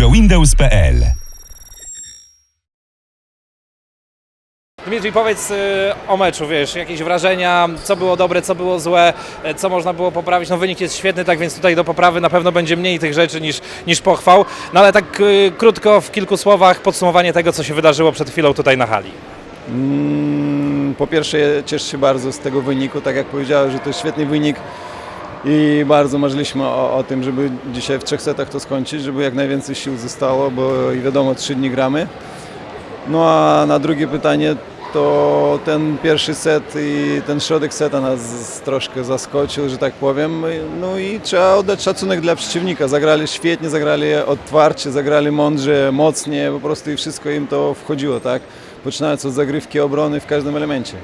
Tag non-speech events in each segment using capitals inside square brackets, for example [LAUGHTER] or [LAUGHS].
eurowindows.pl Dmitrij, powiedz y, o meczu, wiesz, jakieś wrażenia, co było dobre, co było złe, e, co można było poprawić. No wynik jest świetny, tak więc tutaj do poprawy na pewno będzie mniej tych rzeczy niż, niż pochwał. No ale tak y, krótko, w kilku słowach podsumowanie tego, co się wydarzyło przed chwilą tutaj na hali. Mm, Po pierwsze cieszę się bardzo z tego wyniku, tak jak powiedziałem, że to jest świetny wynik i bardzo marzyliśmy o, o tym, żeby dzisiaj w trzech setach to skończyć, żeby jak najwięcej sił zostało, bo i wiadomo, trzy dni gramy. No a na drugie pytanie, to ten pierwszy set i ten środek seta nas troszkę zaskoczył, że tak powiem. No i trzeba oddać szacunek dla przeciwnika. Zagrali świetnie, zagrali otwarcie, zagrali mądrze, mocnie, po prostu i wszystko im to wchodziło, tak? Poczynając od zagrywki obrony w każdym elemencie.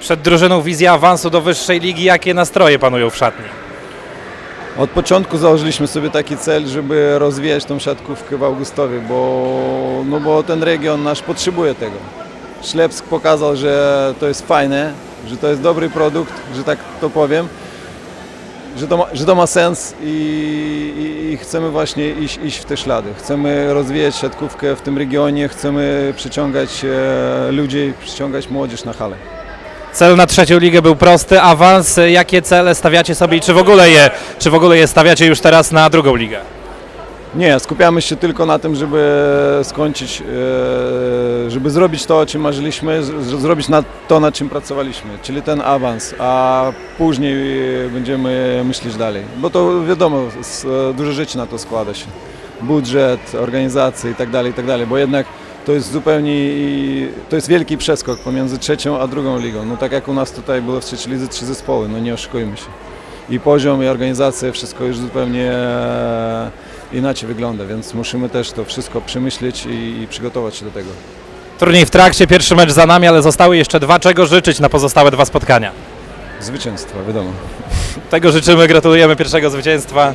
Przed drużyną wizja awansu do wyższej ligi, jakie nastroje panują w szatni? Od początku założyliśmy sobie taki cel, żeby rozwijać tą siatkówkę w Augustowie, bo, no bo ten region nasz potrzebuje tego. Ślepsk pokazał, że to jest fajne, że to jest dobry produkt, że tak to powiem, że to ma, że to ma sens i, i, i chcemy właśnie iść, iść w te ślady. Chcemy rozwijać siatkówkę w tym regionie, chcemy przyciągać e, ludzi, przyciągać młodzież na halę. Cel na trzecią ligę był prosty, awans. Jakie cele stawiacie sobie i czy w ogóle je, czy w ogóle je stawiacie już teraz na drugą ligę? Nie, skupiamy się tylko na tym, żeby skończyć, e, żeby zrobić to, o czym marzyliśmy, zrobić to, nad czym pracowaliśmy, czyli ten awans, a później będziemy myśleć dalej. Bo to wiadomo, s- dużo rzeczy na to składa się. Budżet, organizacje i tak dalej, i tak dalej, bo jednak to jest zupełnie, to jest wielki przeskok pomiędzy trzecią a drugą ligą. No tak jak u nas tutaj było w trzeciej lidze trzy zespoły, no nie oszukujmy się. I poziom, i organizacja, wszystko już zupełnie e, inaczej wygląda, więc musimy też to wszystko przemyśleć i, i przygotować się do tego. Turniej w trakcie, pierwszy mecz za nami, ale zostały jeszcze dwa. Czego życzyć na pozostałe dwa spotkania? Zwycięstwa, wiadomo. [LAUGHS] Tego życzymy, gratulujemy pierwszego zwycięstwa.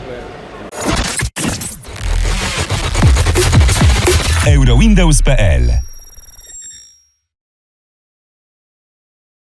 eurowindows.pl